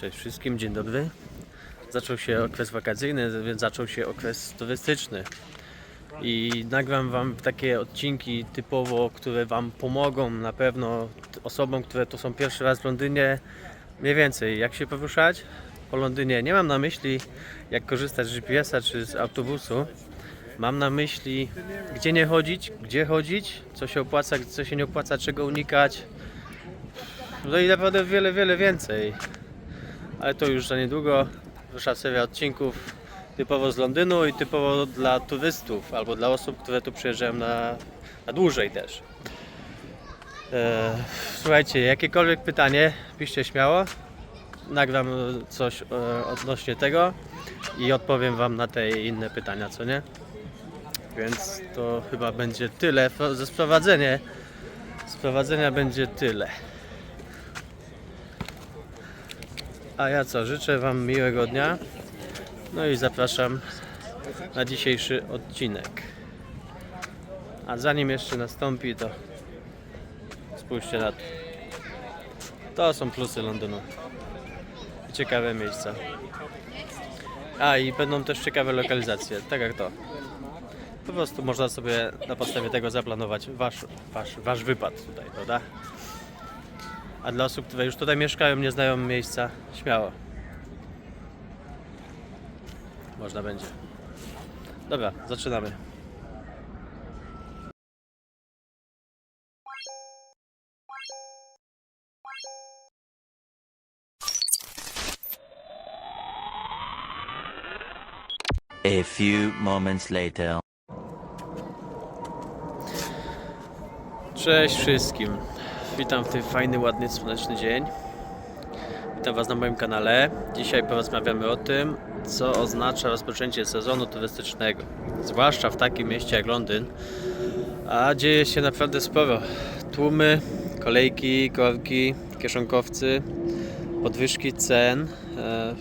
Cześć wszystkim, dzień dobry. Zaczął się okres wakacyjny, więc zaczął się okres turystyczny. I nagram Wam takie odcinki typowo, które Wam pomogą na pewno osobom, które to są pierwszy raz w Londynie, mniej więcej jak się poruszać po Londynie. Nie mam na myśli jak korzystać z GPS-a czy z autobusu. Mam na myśli gdzie nie chodzić, gdzie chodzić, co się opłaca, co się nie opłaca, czego unikać. No i naprawdę wiele, wiele więcej. Ale to już za niedługo rusza seria odcinków typowo z Londynu i typowo dla turystów albo dla osób, które tu przyjeżdżają na, na dłużej też. E, słuchajcie, jakiekolwiek pytanie, piszcie śmiało. Nagram coś e, odnośnie tego i odpowiem Wam na te inne pytania, co nie? Więc to chyba będzie tyle. Ze sprowadzenia, sprowadzenia będzie tyle. A ja co, życzę Wam miłego dnia. No i zapraszam na dzisiejszy odcinek. A zanim jeszcze nastąpi, to spójrzcie na to. To są plusy Londynu. Ciekawe miejsca. A i będą też ciekawe lokalizacje, tak jak to. Po prostu można sobie na podstawie tego zaplanować wasz, wasz, wasz wypad tutaj, prawda? A dla osób, które już tutaj mieszkają, nie znają miejsca, śmiało. Można będzie. Dobra, zaczynamy. A few moments later. Cześć wszystkim. Witam w ten fajny, ładny, słoneczny dzień. Witam Was na moim kanale. Dzisiaj porozmawiamy o tym, co oznacza rozpoczęcie sezonu turystycznego. Zwłaszcza w takim mieście jak Londyn. A dzieje się naprawdę sporo. Tłumy, kolejki, korki, kieszonkowcy, podwyżki cen e,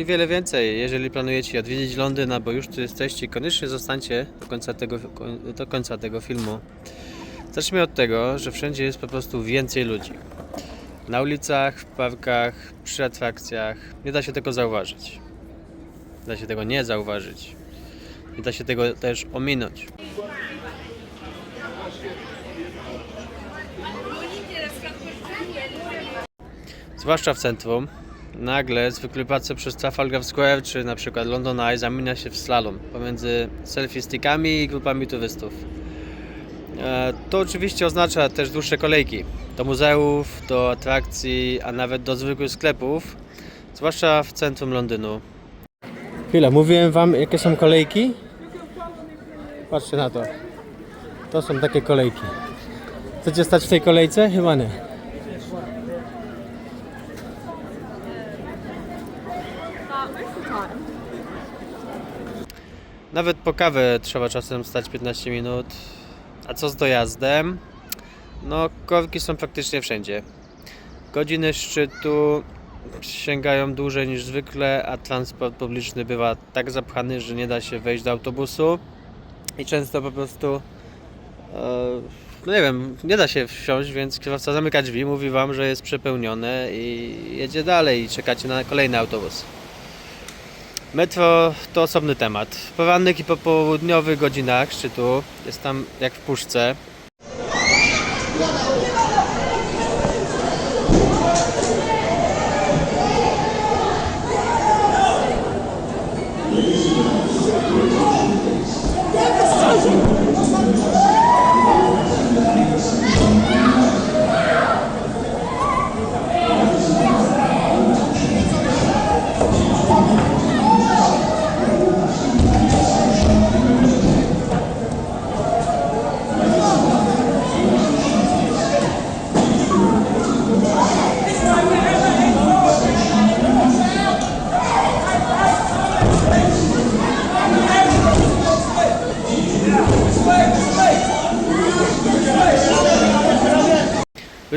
i wiele więcej. Jeżeli planujecie odwiedzić Londyn, albo już tu jesteście, koniecznie zostańcie do końca tego, do końca tego filmu. Zacznijmy od tego, że wszędzie jest po prostu więcej ludzi. Na ulicach, w parkach, przy atrakcjach. Nie da się tego zauważyć. Nie da się tego nie zauważyć. Nie da się tego też ominąć. Zwłaszcza w centrum. Nagle zwykły spacer przez Trafalgar Square czy na przykład London Eye zamienia się w slalom pomiędzy selfie stickami i grupami turystów. E, To oczywiście oznacza też dłuższe kolejki do muzeów, do atrakcji, a nawet do zwykłych sklepów, zwłaszcza w centrum Londynu. Chwila, mówiłem wam jakie są kolejki? Patrzcie na to. To są takie kolejki. Chcecie stać w tej kolejce? Chyba nie. Nawet po kawę trzeba czasem stać 15 minut. A co z dojazdem? No, korki są praktycznie wszędzie. Godziny szczytu sięgają dłużej niż zwykle, a transport publiczny bywa tak zapchany, że nie da się wejść do autobusu i często po prostu e, no nie wiem, nie da się wsiąść, więc kierowca zamyka drzwi, mówi wam, że jest przepełnione i jedzie dalej i czekacie na kolejny autobus. Metro to osobny temat. W porannych i popołudniowych godzinach szczytu jest tam jak w puszce.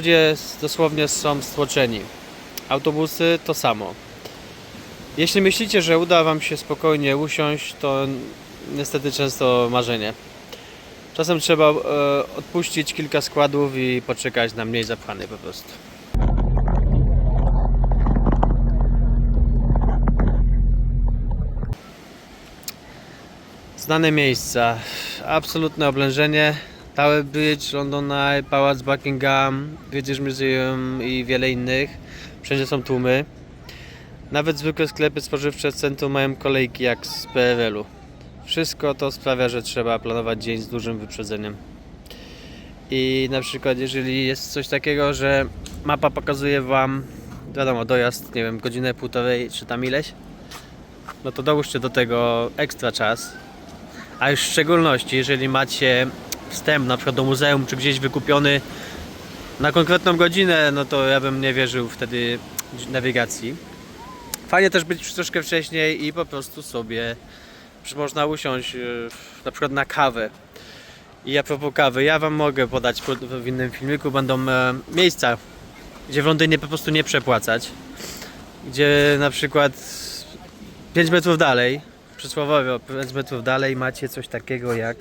ludzie dosłownie są stłoczeni. Autobusy to samo. Jeśli myślicie, że uda Wam się spokojnie usiąść, to niestety często marzenie. Czasem trzeba e, odpuścić kilka składów i poczekać na mniej zapchany po prostu. Znane miejsca, absolutne oblężenie, Tower Bridge, London Eye, Pałac Buckingham, British Museum i wiele innych. Wszędzie są tłumy. Nawet zwykłe sklepy spożywcze w centrum mają kolejki jak z PRL-u. Wszystko to sprawia, że trzeba planować dzień z dużym wyprzedzeniem. I na przykład jeżeli jest coś takiego, że mapa pokazuje Wam, wiadomo, dojazd, nie wiem, godzinę, półtorej czy tam ileś, no to dołóżcie do tego ekstra czas. A już w szczególności, jeżeli macie wstęp na przykład do muzeum czy gdzieś wykupiony na konkretną godzinę, no to ja bym nie wierzył wtedy nawigacji. Fajnie też być troszkę wcześniej i po prostu sobie można usiąść e, na przykład na kawę. I a propos kawy, ja Wam mogę podać po- w innym filmiku, będą e, miejsca, gdzie w Londynie po prostu nie przepłacać. Gdzie na przykład 5 metrów dalej, przysłowiowo 5 metrów dalej macie coś takiego jak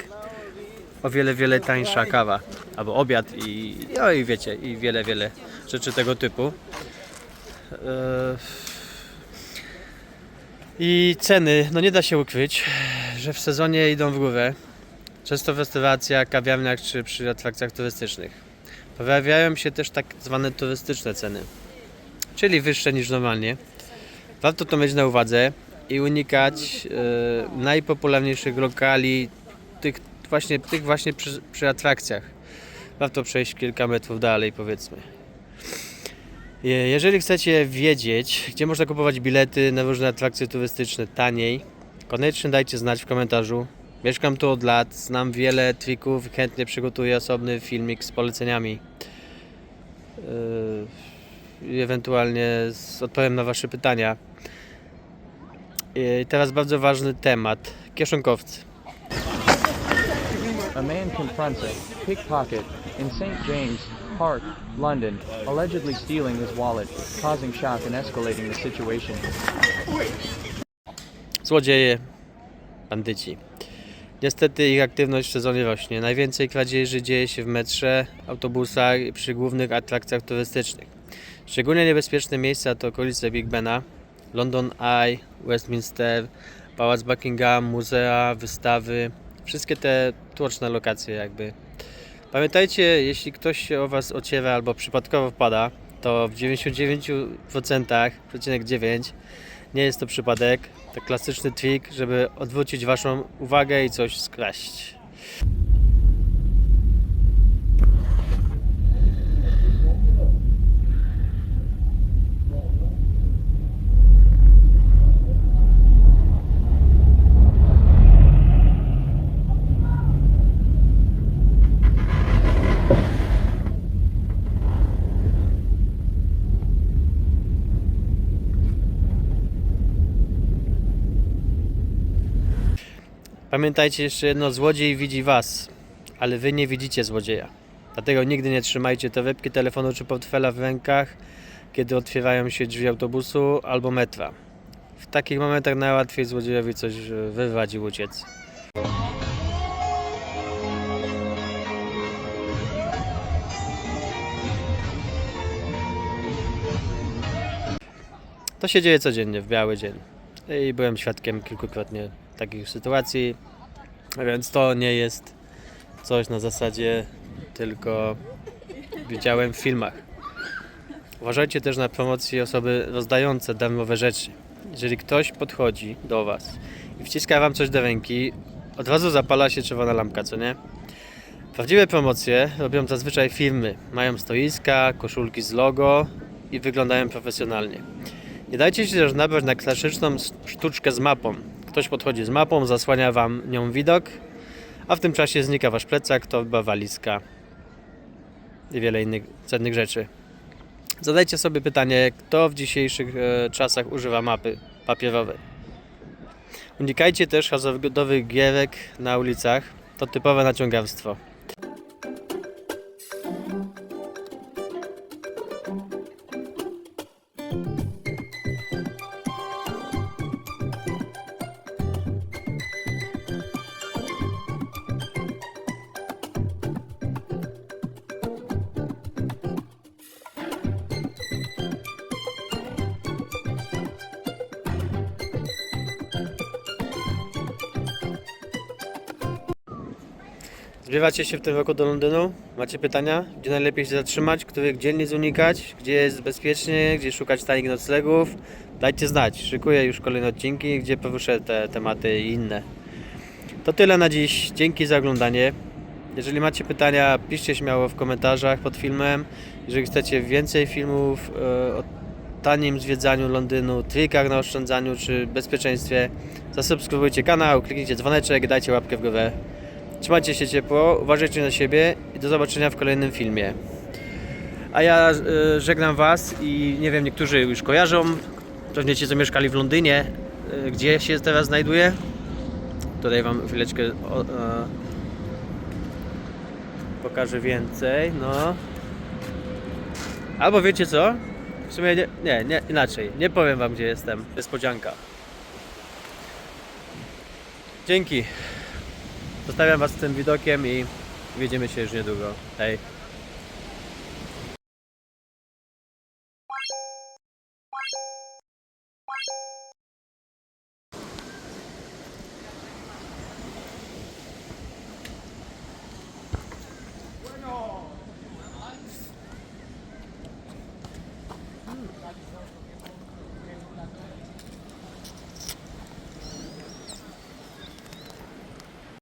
o wiele, wiele tańsza kawa. Albo obiad i, no i wiecie, i wiele, wiele rzeczy tego typu. E, I ceny, no nie da się ukryć, że w sezonie idą w górę. Często w restauracjach, kawiarniach czy przy atrakcjach turystycznych. Pojawiają się też tak zwane turystyczne ceny, czyli wyższe niż normalnie. Warto to mieć na uwadze i unikać e, najpopularniejszych lokali, tych właśnie, tych właśnie przy, przy atrakcjach. Warto przejść kilka metrów dalej, powiedzmy. Je- Jeżeli chcecie wiedzieć, gdzie można kupować bilety na różne atrakcje turystyczne taniej, koniecznie dajcie znać w komentarzu. Mieszkam tu od lat, znam wiele trików chętnie przygotuję osobny filmik z poleceniami. Yy, ewentualnie odpowiem na Wasze pytania. I teraz bardzo ważny temat. Kieszonkowcy. A man confronts a pickpocket in St. James Park, London, allegedly stealing his wallet, causing shock and escalating the situation. Złodzieje, bandyci. Niestety ich aktywność w sezonie rośnie. Najwięcej kradzieży dzieje się w metrze, autobusach i przy głównych atrakcjach turystycznych. Szczególnie niebezpieczne miejsca to okolice Big Bena, London Eye, Westminster, Pałac Buckingham, muzea, wystawy. Wszystkie te tłoczne lokacje jakby. Pamiętajcie, jeśli ktoś się o Was ociera albo przypadkowo wpada, to w 99,9 nie jest to przypadek. To klasyczny trik, żeby odwrócić Waszą uwagę i coś skraść. Pamiętajcie jeszcze jedno, złodziej widzi Was, ale Wy nie widzicie złodzieja. Dlatego nigdy nie trzymajcie torebki, telefonu czy portfela w rękach, kiedy otwierają się drzwi autobusu albo metra. W takich momentach najłatwiej złodziejowi coś e, wyrwać i uciec. To się dzieje codziennie, w biały dzień. I byłem świadkiem kilkukrotnie takich sytuacji, więc to nie jest coś na zasadzie tylko widziałem w filmach. Uważajcie też na promocje osoby rozdające darmowe rzeczy. Jeżeli ktoś podchodzi do Was i wciska Wam coś do ręki, od razu zapala się czerwona lampka, co nie? Prawdziwe promocje robią zazwyczaj firmy. Mają stoiska, koszulki z logo i wyglądają profesjonalnie. Nie dajcie się też nabrać na klasyczną sztuczkę z mapą. Ktoś podchodzi z mapą, zasłania wam nią widok, a w tym czasie znika wasz plecak, torba, walizka i wiele innych cennych rzeczy. Zadajcie sobie pytanie, kto w dzisiejszych e, czasach używa mapy papierowej. Unikajcie też hazardowych gierek na ulicach. To typowe naciągarstwo. Zbywacie się w tym roku do Londynu? Macie pytania? Gdzie najlepiej się zatrzymać? Których dzielnic unikać? Gdzie jest bezpiecznie? Gdzie szukać tanich noclegów? Dajcie znać. Szykuję już kolejne odcinki, gdzie poruszę te tematy i inne. To tyle na dziś. Dzięki za oglądanie. Jeżeli macie pytania, piszcie śmiało w komentarzach pod filmem. Jeżeli chcecie więcej filmów e, o tanim zwiedzaniu Londynu, trikach na oszczędzaniu czy bezpieczeństwie, zasubskrybujcie kanał, kliknijcie dzwoneczek, dajcie łapkę w górę. Trzymajcie się ciepło, uważajcie na siebie i do zobaczenia w kolejnym filmie. A ja e, żegnam Was i nie wiem, niektórzy już kojarzą, pewnie ci co mieszkali w Londynie, e, gdzie się teraz znajduje. Tutaj Wam chwileczkę o, e, pokażę więcej, no. Albo wiecie co? W sumie nie, nie, nie, inaczej. Nie powiem Wam gdzie jestem. Niespodzianka. Dzięki. Zostawiam Was z tym widokiem i widzimy się już niedługo. Hej.